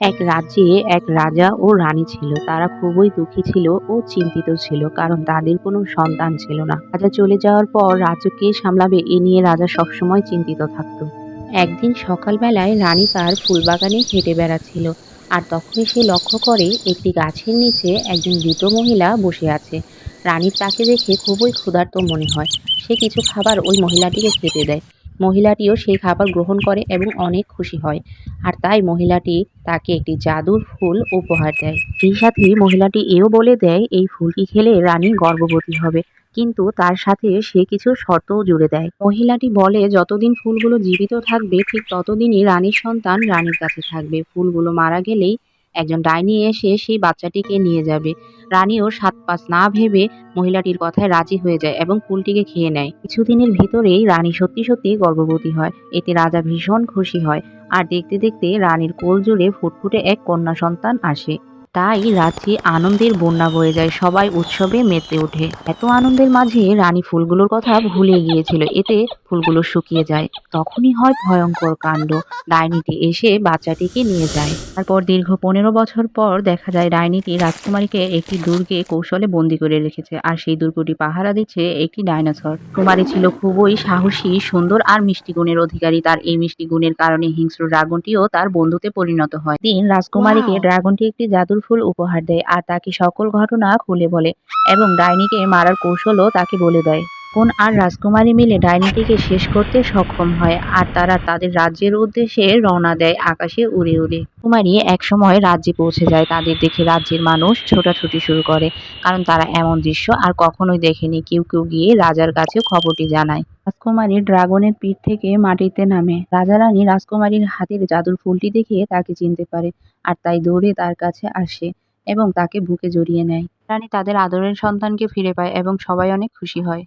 এক রাজ্যে এক রাজা ও রানী ছিল। তারা খুবই দুঃখী ছিল ও চিন্তিত ছিল, কারণ তাদের কোনো সন্তান ছিল না। রাজা চলে যাওয়ার পর রাজ্য কে সামলাবে এ নিয়ে রাজা সবসময় চিন্তিত থাকত। একদিন সকালবেলায় রানী তার ফুলবাগানে হেঁটে বেড়াচ্ছিল আর তখনই সে লক্ষ্য করে একটি গাছের নিচে একজন বৃদ্ধ মহিলা বসে আছে। রানীর তাকে দেখে খুবই ক্ষুধার্ত মনে হয়। সে কিছু খাবার ওই মহিলাটিকে খেতে দেয়। মহিলাটিও সেই খাবার গ্রহণ করে এবং অনেক খুশি হয়। আর তাই মহিলাটি তাকে একটি জাদুর ফুল উপহার দেয়। সেই সাথে মহিলাটি এও বলে দেয়, এই ফুলটি খেলে রানী গর্ভবতী হবে। কিন্তু তার সাথে সে কিছু শর্তও জুড়ে দেয়। মহিলাটি বলে, যতদিন ফুলগুলো জীবিত থাকবে, ঠিক ততদিনই রানীর সন্তান রানীর কাছে থাকবে। ফুলগুলো মারা গেলেই একজন ডাইনি এসে সেই বাচ্চাটিকে নিয়ে যাবে। রানীও সাত পাঁচ না ভেবে মহিলাটির কথায় রাজি হয়ে যায় এবং ফুলটিকে খেয়ে নেয়। কিছুদিনের ভিতরেই রানী সত্যি সত্যি গর্ভবতী হয়। এতে রাজা ভীষণ খুশি হয়। আর দেখতে দেখতে রানীর কোল জুড়ে ফুটফুটে এক কন্যা সন্তান আসে। তাই রাত্রি আনন্দের বন্যা বয়ে যায় সবাই উৎসবে মেতে ওঠে। এত আনন্দের মাঝে রানী ফুলগুলোর কথা ভুলে গিয়েছিল এতে ফুলগুলো শুকিয়ে যায়। তখনই হয় ভয়ঙ্কর কাণ্ড। ডাইনিটি এসে বাচ্চাটিকে নিয়ে যায়। তারপর দীর্ঘ পনেরো বছর পর দেখা যায় ডাইনিটি রাজকুমারীকে একটি দুর্গে কৌশলে বন্দি করে রেখেছে আর সেই দুর্গটি পাহারা দিচ্ছে একটি ডাইনোসর। কুমারী ছিল খুবই সাহসী সুন্দর আর মিষ্টি গুণের অধিকারী। তার এই মিষ্টি গুণের কারণে হিংস্র ড্রাগনটিও তার বন্ধুতে পরিণত হয়। দিন রাজকুমারীকে ড্রাগনটি একটি জাদুর ফুল উপহার দেয় আর তাকে সকল ঘটনা খুলে বলে এবং ডাইনিকে মারার কৌশলও তাকে বলে দেয়। কোন আর রাজকুমারী মিলে ডাইনিটিকে শেষ করতে সক্ষম হয় আর তারা তাদের রাজ্যের উদ্দেশ্যে রওনা দেয় আকাশে উড়ে উড়ে। কুমারী একসময় রাজ্যে পৌঁছে যায় তাদের দেখে রাজ্যের মানুষ ছোটাছুটি শুরু করে কারণ তারা এমন দৃশ্য আর কখনোই দেখেনি। কেউ কেউ গিয়ে রাজার কাছে খবরটি জানায়। রাজকুমারী ড্রাগনের পিঠ থেকে মাটিতে নামে। রাজা রানী রাজকুমারীর হাতের জাদুর ফুলটি দেখে তাকে চিনতে পারে আর তাই দৌড়ে তার কাছে আসে এবং তাকে বুকে জড়িয়ে নেয়। রানী তাদের আদরের সন্তানকে ফিরে পায় এবং সবাই অনেক খুশি হয়।